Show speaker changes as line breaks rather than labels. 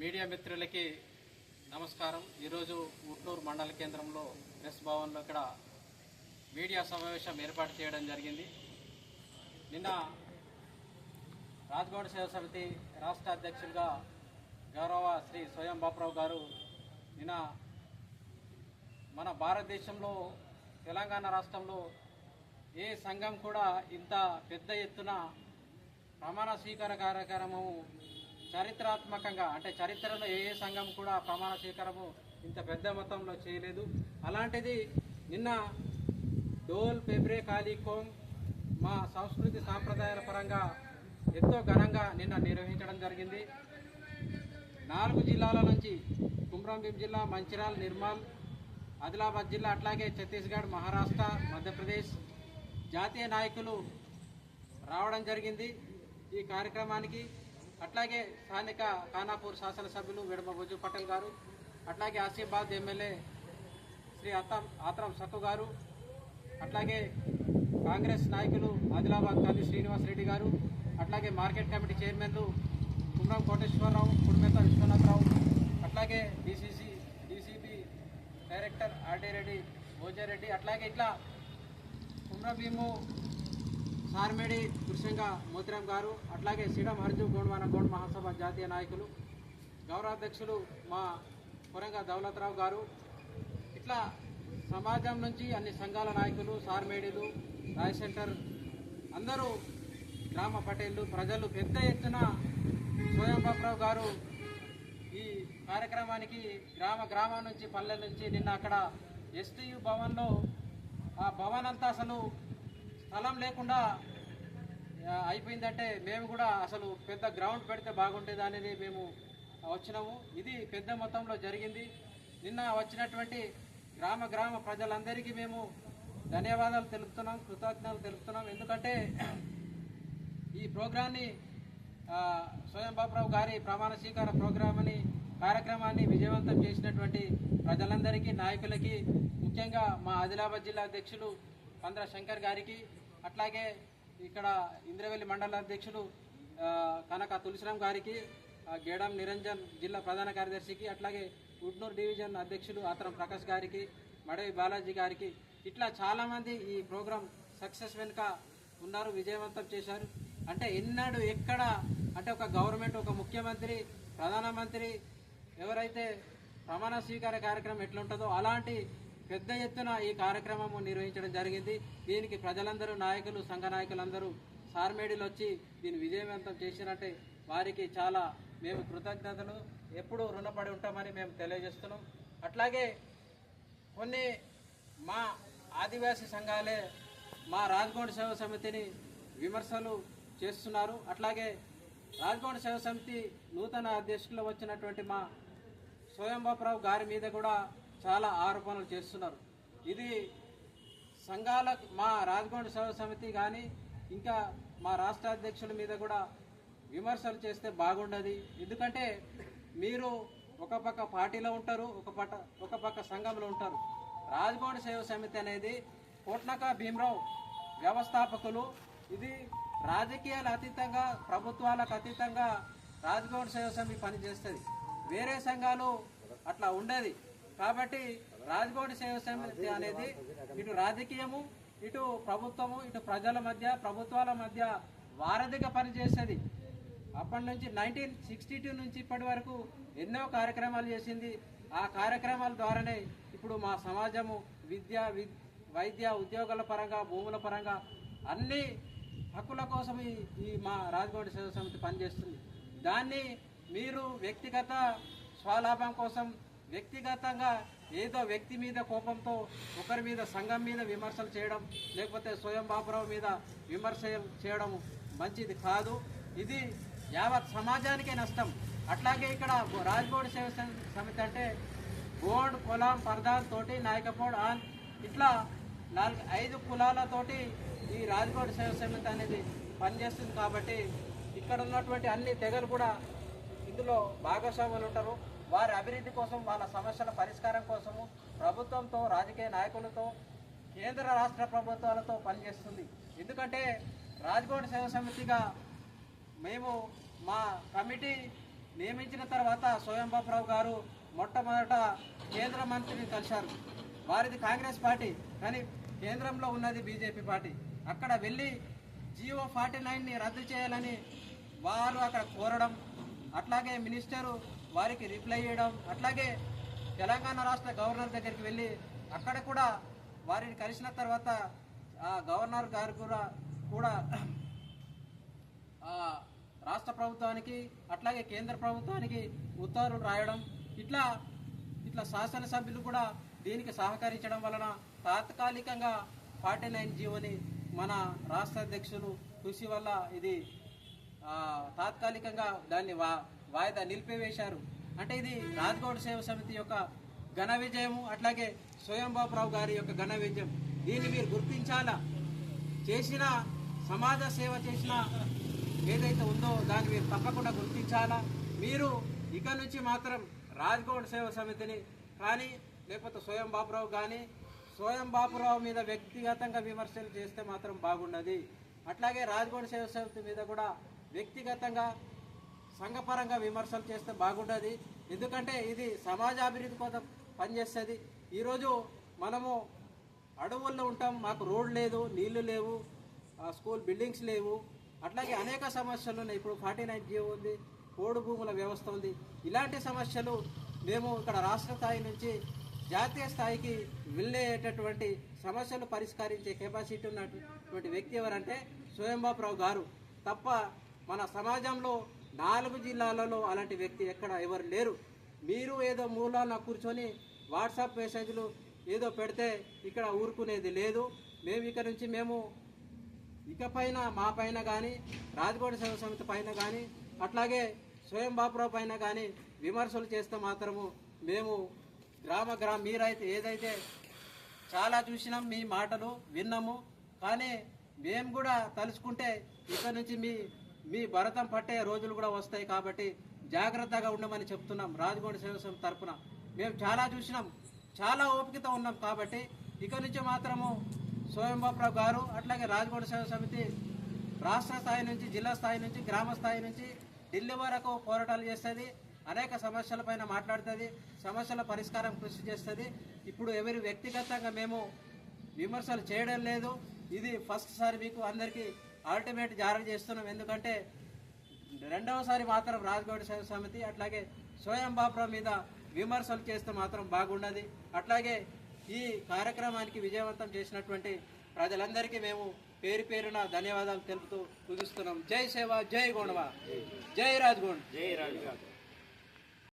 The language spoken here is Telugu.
మీడియా మిత్రులకి నమస్కారం. ఈరోజు ఉట్నూరు మండల కేంద్రంలో ప్రెస్ భవన్లో ఇక్కడ మీడియా సమావేశం ఏర్పాటు చేయడం జరిగింది. నిన్న రాజ్గౌడ్ సేవ సమితి రాష్ట్ర అధ్యక్షులుగా గౌరవ శ్రీ స్వయం బాపురావు గారు నిన్న మన భారతదేశంలో తెలంగాణ రాష్ట్రంలో ఏ సంఘం కూడా ఇంత పెద్ద ఎత్తున ప్రమాణ స్వీకార కార్యక్రమము చరిత్రాత్మకంగా అంటే చరిత్రలో ఏ ఏ సంఘం కూడా ప్రమాణ స్వీకారము ఇంత పెద్ద మొత్తంలో చేయలేదు. అలాంటిది నిన్న డోల్ పెబ్రే కాలికోం మా సంస్కృతి సాంప్రదాయాల పరంగా ఎంతో ఘనంగా నిన్న నిర్వహించడం జరిగింది. నాలుగు జిల్లాల నుంచి కుమ్రంభీం జిల్లా మంచిరాల్ నిర్మల్ ఆదిలాబాద్ జిల్లా అట్లాగే ఛత్తీస్గఢ్ మహారాష్ట్ర మధ్యప్రదేశ్ జాతీయ నాయకులు రావడం జరిగింది. ఈ కార్యక్రమానికి అట్లాగే స్థానిక ఖానాపూర్ శాసనసభ్యులు విడమ బుజ్జు పటేల్ గారు అట్లాగే ఆసిఫాబాద్ ఎమ్మెల్యే శ్రీ అత్తం ఆత్రం సక్కు గారు అట్లాగే కాంగ్రెస్ నాయకులు ఆదిలాబాద్ కవి శ్రీనివాస్ రెడ్డి గారు అట్లాగే మార్కెట్ కమిటీ చైర్మన్లు కుమ్రం కోటేశ్వరరావు కుడిమేత విశ్వనాథరావు అట్లాగే DCC DCP director RD Reddy Bhoja Reddy అట్లాగే ఇట్లా కుమ్రభీము సార్మేడి కృష్ణంగా మోతిరామ్ గారు అట్లాగే శ్రీరామ్ హర్జు గోండ్వాన గోండ్ మహాసభ జాతీయ నాయకులు గౌరవాధ్యక్షులు మా కొరంగా దౌలతరావు గారు. ఇట్లా సమాజం నుంచి అన్ని సంఘాల నాయకులు సార్మేడీలు రాయ్ సెంటర్ అందరూ గ్రామ పటేళ్ళు ప్రజలు పెద్ద ఎత్తున స్వయం బాబురావు గారు ఈ కార్యక్రమానికి గ్రామ గ్రామం నుంచి పల్లెల నుంచి నిన్న అక్కడ ఎస్టీయు భవన్లో ఆ భవన్ అంతా అసలు స్థలం లేకుండా అయిపోయిందంటే మేము కూడా అసలు పెద్ద గ్రౌండ్ పెడితే బాగుంటుంది అనేది మేము వచ్చినాము. ఇది పెద్ద మొత్తంలో జరిగింది. నిన్న వచ్చినటువంటి గ్రామ గ్రామ ప్రజలందరికీ మేము ధన్యవాదాలు తెలుపుతున్నాం కృతజ్ఞతలు తెలుపుతున్నాం. ఎందుకంటే ఈ ప్రోగ్రాన్ని స్వయం బాబురావు గారి ప్రమాణ స్వీకార ప్రోగ్రామ్ని కార్యక్రమాన్ని విజయవంతం చేసినటువంటి ప్రజలందరికీ నాయకులకి ముఖ్యంగా మా ఆదిలాబాద్ జిల్లా అధ్యక్షులు పంద్ర శంకర్ గారికి అట్లాగే ఇక్కడ ఇంద్రవెల్లి మండల అధ్యక్షులు కనక తులసిరామ్ గారికి గేడం నిరంజన్ జిల్లా ప్రధాన కార్యదర్శికి అట్లాగే ఉడ్నూరు డివిజన్ అధ్యక్షులు ఆతరం ప్రకాష్ గారికి మడవి బాలాజీ గారికి ఇట్లా చాలామంది ఈ ప్రోగ్రాం సక్సెస్ వెనుక ఉన్నారు విజయవంతం చేశారు. అంటే ఎన్నడూ ఎక్కడ అంటే ఒక గవర్నమెంట్ ఒక ముఖ్యమంత్రి ప్రధానమంత్రి ఎవరైతే ప్రమాణ స్వీకార కార్యక్రమం ఎట్లుంటుందో అలాంటి పెద్ద ఎత్తున ఈ కార్యక్రమము నిర్వహించడం జరిగింది. దీనికి ప్రజలందరూ నాయకులు సంఘ నాయకులందరూ సార్మేడీలు వచ్చి దీన్ని విజయవంతం చేసినట్టే వారికి చాలా మేము కృతజ్ఞతలు. ఎప్పుడూ రుణపడి ఉంటామని మేము తెలియజేస్తున్నాం. అట్లాగే కొన్ని మా ఆదివాసీ సంఘాలే మా రాజగోండ సేవ సమితిని విమర్శలు చేస్తున్నారు. అట్లాగే రాజగోండ సేవ సమితి నూతన అధ్యక్షులు వచ్చినటువంటి మా స్వయంబాపురావు గారి మీద కూడా చాలా ఆరోపణలు చేస్తున్నారు. ఇది సంఘాల మా రాజగోండ సేవ సమితి కానీ ఇంకా మా రాష్ట్ర అధ్యక్షుల మీద కూడా విమర్శలు చేస్తే బాగుండదు. ఎందుకంటే మీరు ఒక పక్క పార్టీలో ఉంటారు ఒక పట ఒక పక్క సంఘంలో ఉంటారు. రాజగోండ సేవ సమితి అనేది కోట్నక భీమరావు వ్యవస్థాపకులు. ఇది రాజకీయాల అతీతంగా ప్రభుత్వాలకు అతీతంగా రాజగోండ సేవ సమితి పనిచేస్తుంది. వేరే సంఘాలు అట్లా ఉండేది. కాబట్టి రాజగోడ సేవ సమితి అనేది ఇటు రాజకీయము ఇటు ప్రభుత్వము ఇటు ప్రజల మధ్య ప్రభుత్వాల మధ్య వారధిగా పనిచేస్తుంది అప్పటి నుంచి నైన్టీన్ సిక్స్టీ టూ నుంచి ఇప్పటి వరకు ఎన్నో కార్యక్రమాలు చేసింది. ఆ కార్యక్రమాల ద్వారానే ఇప్పుడు మా సమాజము విద్య వి- వైద్య ఉద్యోగాల పరంగా భూముల పరంగా అన్ని హక్కుల కోసం ఈ మా రాజగోడ సేవ సమితి పనిచేస్తుంది. దాన్ని మీరు వ్యక్తిగత స్వలాభం కోసం వ్యక్తిగతంగా ఏదో వ్యక్తి మీద కోపంతో ఒకరి మీద సంఘం మీద విమర్శలు చేయడం లేకపోతే స్వయం బాబురావు మీద విమర్శ చేయడం మంచిది కాదు. ఇది యావత్ సమాజానికే నష్టం. అట్లాగే ఇక్కడ రాజ్గోడ్ సేవ సం- సమితి అంటే గోండ్ పొలం పర్దాన్ తోటి నాయకపోడ్ ఆన్ ఇట్లా నాలుగు ఐదు కులాలతోటి ఈ రాజ్కోట్ సేవ సమితి అనేది పనిచేస్తుంది కాబట్టి ఇక్కడ ఉన్నటువంటి అన్ని తెగలు కూడా ఇందులో భాగస్వాములు ఉంటారు. వారి అభివృద్ధి కోసం వాళ్ళ సమస్యల పరిష్కారం కోసము ప్రభుత్వంతో రాజకీయ నాయకులతో కేంద్ర రాష్ట్ర ప్రభుత్వాలతో పనిచేస్తుంది. ఎందుకంటే రాజ్కోట్ సేవ సమితిగా మేము మా కమిటీ నియమించిన తర్వాత స్వయంబాబురావు గారు మొట్టమొదట కేంద్ర మంత్రిని కలిశారు. వారిది కాంగ్రెస్ పార్టీ కానీ కేంద్రంలో ఉన్నది బీజేపీ పార్టీ. అక్కడ వెళ్ళి జియో ఫార్టీ నైన్ని రద్దు చేయాలని వారు అక్కడ కోరడం అట్లాగే మినిస్టరు వారికి రిప్లై చేయడం అట్లాగే తెలంగాణ రాష్ట్ర గవర్నర్ దగ్గరికి వెళ్ళి అక్కడ కూడా వారిని కలిసిన తర్వాత ఆ గవర్నర్ గారు కూడా కూడా ఆ, రాష్ట్ర ప్రభుత్వానికి అట్లాగే కేంద్ర ప్రభుత్వానికి ఉత్తర్వులు రాయడం ఇట్లా ఇట్లా శాసనసభ్యులు కూడా దీనికి సహకరించడం వలన తాత్కాలికంగా ఫార్టీ నైన్ జీవోని మన రాష్ట్ర అధ్యక్షులు కృషి వల్ల ఇది తాత్కాలికంగా దాన్ని వా వాయిదా నిలిపివేశారు. అంటే ఇది రాజ్గౌడ్ సేవ సమితి యొక్క ఘన విజయము అట్లాగే స్వయంబాబురావు గారి యొక్క ఘన విజయం. దీన్ని మీరు గుర్తించాలా? చేసిన సమాజ సేవ చేసిన ఏదైతే ఉందో దాన్ని మీరు తప్పకుండా గుర్తించాలా? మీరు ఇక నుంచి మాత్రం రాజ్గౌడ్ సేవ సమితిని కానీ లేకపోతే స్వయం బాపురావు కానీ స్వయం బాపురావు మీద వ్యక్తిగతంగా విమర్శలు చేస్తే మాత్రం బాగున్నది అట్లాగే రాజ్గౌడ్ సేవ సమితి మీద కూడా వ్యక్తిగతంగా సంఘపరంగా విమర్శలు చేస్తే బాగుంటుంది. ఎందుకంటే ఇది సమాజాభివృద్ధి కోసం పనిచేస్తుంది. ఈరోజు మనము అడవుల్లో ఉంటాం మాకు రోడ్ లేదు నీళ్ళు లేవు స్కూల్ బిల్డింగ్స్ లేవు. అట్లాగే అనేక సమస్యలు ఉన్నాయి. ఇప్పుడు ఫార్టీ నైన్ జియో ఉంది పోడు భూముల వ్యవస్థ ఉంది. ఇలాంటి సమస్యలు మేము ఇక్కడ రాష్ట్ర స్థాయి నుంచి జాతీయ స్థాయికి వెళ్ళేటటువంటి సమస్యలు పరిష్కరించే కెపాసిటీ ఉన్నటువంటి వ్యక్తి ఎవరంటే స్వయంబాబురావు గారు. తప్ప మన సమాజంలో నాలుగు జిల్లాలలో అలాంటి వ్యక్తి ఎక్కడ ఎవరు లేరు. మీరు ఏదో మూలాన కూర్చొని వాట్సాప్ మెసేజ్లు ఏదో పెడితే ఇక్కడ ఊరుకునేది లేదు. మేము ఇక్కడ నుంచి మేము ఇకపైన మా పైన కానీ రాజకోట సేవ సమితి పైన కానీ అట్లాగే స్వయం బాపురావు పైన కానీ విమర్శలు చేస్తే మాత్రము మేము గ్రామ గ్రామ మీరైతే ఏదైతే చాలా చూసినాం మీ మాటలు విన్నాము. కానీ మేము కూడా తలుచుకుంటే ఇక్కడ నుంచి మీ మీ భరతం పట్టే రోజులు కూడా వస్తాయి కాబట్టి జాగ్రత్తగా ఉండమని చెప్తున్నాం రాజగోడ సేవసం సమితి తరపున. మేము చాలా చూసినాం చాలా ఓపికతో ఉన్నాం కాబట్టి ఇక నుంచి మాత్రము స్వయంబాబురావు గారు అట్లాగే రాజగోడ సేవ సమితి రాష్ట్ర స్థాయి నుంచి జిల్లా స్థాయి నుంచి గ్రామ స్థాయి నుంచి ఢిల్లీ వరకు పోరాటాలు చేస్తుంది అనేక సమస్యలపైన మాట్లాడుతుంది సమస్యల పరిష్కారం కృషి చేస్తుంది. ఇప్పుడు ఎవరి వ్యక్తిగతంగా మేము విమర్శలు చేయడం లేదు. ఇది ఫస్ట్ సారి మీకు అందరికీ అల్టిమేట్ జారీ చేస్తున్నాం. ఎందుకంటే రెండవసారి మాత్రం రాజగౌడ సమితి అట్లాగే స్వయం మీద విమర్శలు చేస్తే మాత్రం బాగున్నది అట్లాగే ఈ కార్యక్రమానికి విజయవంతం చేసినటువంటి ప్రజలందరికీ మేము పేరు పేరున ధన్యవాదాలు తెలుపుతూ ముగిస్తున్నాం జై సేవ జై గోండవ జై రాజ్గోండ్
జై రాజ్గోండ్